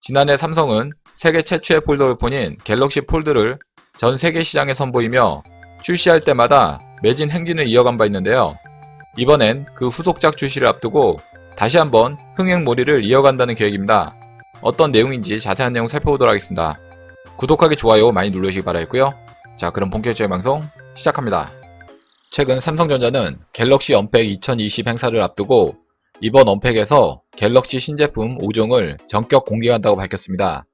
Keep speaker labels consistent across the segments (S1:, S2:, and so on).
S1: 지난해 삼성은 세계 최초의 폴더블폰인 갤럭시 폴드를 전 세계 시장에 선보이며 출시할 때마다 매진 행진을 이어간 바 있는데요. 이번엔 그 후속작 출시를 앞두고 다시 한번 흥행몰이를 이어간다는 계획입니다. 어떤 내용인지 자세한 내용 살펴보도록 하겠습니다. 구독하기, 좋아요 많이 눌러주시기 바라겠고요. 자, 그럼 본격적인 방송 시작합니다. 최근 삼성전자는 갤럭시 언팩 2020 행사를 앞두고 이번 언팩에서 갤럭시 신제품 5종을 전격 공개한다고 밝혔습니다.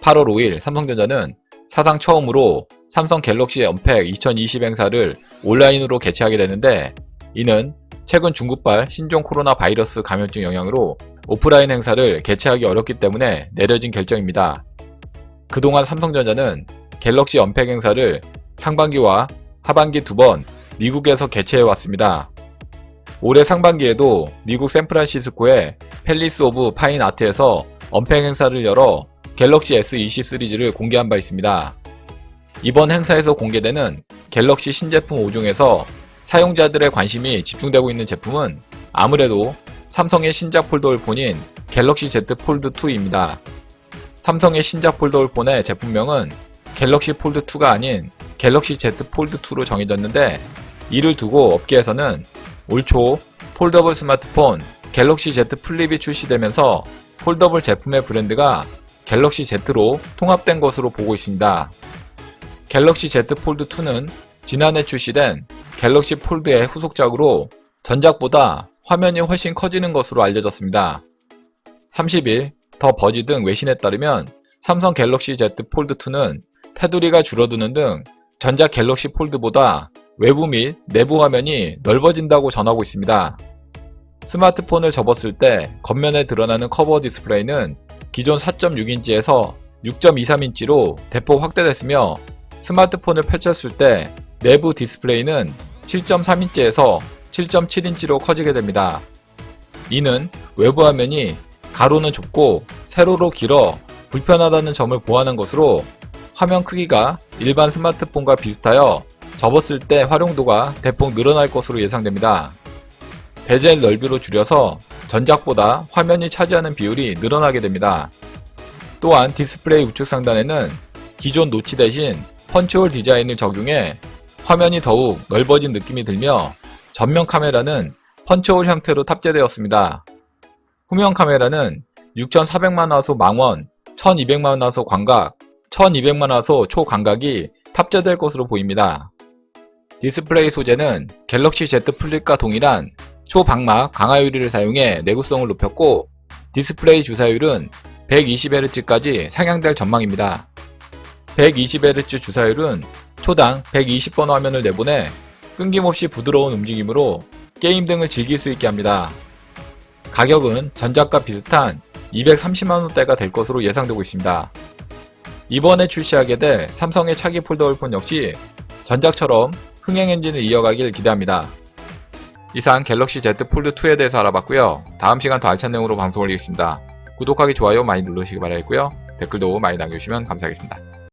S1: 8월 5일 삼성전자는 사상 처음으로 삼성 갤럭시 언팩 2020 행사를 온라인으로 개최하게 되는데 이는 최근 중국발 신종 코로나 바이러스 감염증 영향으로 오프라인 행사를 개최하기 어렵기 때문에 내려진 결정입니다. 그동안 삼성전자는 갤럭시 언팩 행사를 상반기와 하반기 두 번 미국에서 개최해 왔습니다. 올해 상반기에도 미국 샌프란시스코의 팰리스 오브 파인 아트에서 언팩 행사를 열어 갤럭시 S20 시리즈를 공개한 바 있습니다. 이번 행사에서 공개되는 갤럭시 신제품 5종에서 사용자들의 관심이 집중되고 있는 제품은 아무래도 삼성의 신작 폴더블폰인 갤럭시 Z 폴드 2입니다. 삼성의 신작 폴더블폰의 제품명은 갤럭시 폴드 2가 아닌 갤럭시 Z 폴드 2로 정해졌는데 이를 두고 업계에서는 올 초 폴더블 스마트폰 갤럭시 Z 플립이 출시되면서 폴더블 제품의 브랜드가 갤럭시 Z로 통합된 것으로 보고 있습니다. 갤럭시 Z 폴드 2는 지난해 출시된 갤럭시 폴드의 후속작으로 전작보다 화면이 훨씬 커지는 것으로 알려졌습니다. 30일 더 버지 등 외신에 따르면 삼성 갤럭시 Z 폴드 2는 테두리가 줄어드는 등 전작 갤럭시 폴드보다 외부 및 내부 화면이 넓어진다고 전하고 있습니다. 스마트폰을 접었을 때 겉면에 드러나는 커버 디스플레이는 기존 4.6인치에서 6.23인치로 대폭 확대됐으며 스마트폰을 펼쳤을 때 내부 디스플레이는 7.3인치에서 7.7인치로 커지게 됩니다. 이는 외부 화면이 가로는 좁고 세로로 길어 불편하다는 점을 보완한 것으로 화면 크기가 일반 스마트폰과 비슷하여 접었을 때 활용도가 대폭 늘어날 것으로 예상됩니다. 베젤 넓이로 줄여서 전작보다 화면이 차지하는 비율이 늘어나게 됩니다. 또한 디스플레이 우측 상단에는 기존 노치 대신 펀치홀 디자인을 적용해 화면이 더욱 넓어진 느낌이 들며 전면 카메라는 펀치홀 형태로 탑재되었습니다. 후면 카메라는 6400만 화소 망원, 1200만 화소 광각, 1200만 화소 초광각이 탑재될 것으로 보입니다. 디스플레이 소재는 갤럭시 Z 플립과 동일한 초방막 강화 유리를 사용해 내구성을 높였고 디스플레이 주사율은 120Hz까지 상향될 전망입니다. 120Hz 주사율은 초당 120번 화면을 내보내 끊김없이 부드러운 움직임으로 게임 등을 즐길 수 있게 합니다. 가격은 전작과 비슷한 230만원대가 될 것으로 예상되고 있습니다. 이번에 출시하게 될 삼성의 차기 폴더블폰 역시 전작처럼 흥행 엔진을 이어가길 기대합니다. 이상 갤럭시 Z 폴드 2에 대해서 알아봤고요. 다음 시간 더 알찬 내용으로 방송 올리겠습니다. 구독하기, 좋아요 많이 눌러주시기 바라겠고요. 댓글도 많이 남겨주시면 감사하겠습니다.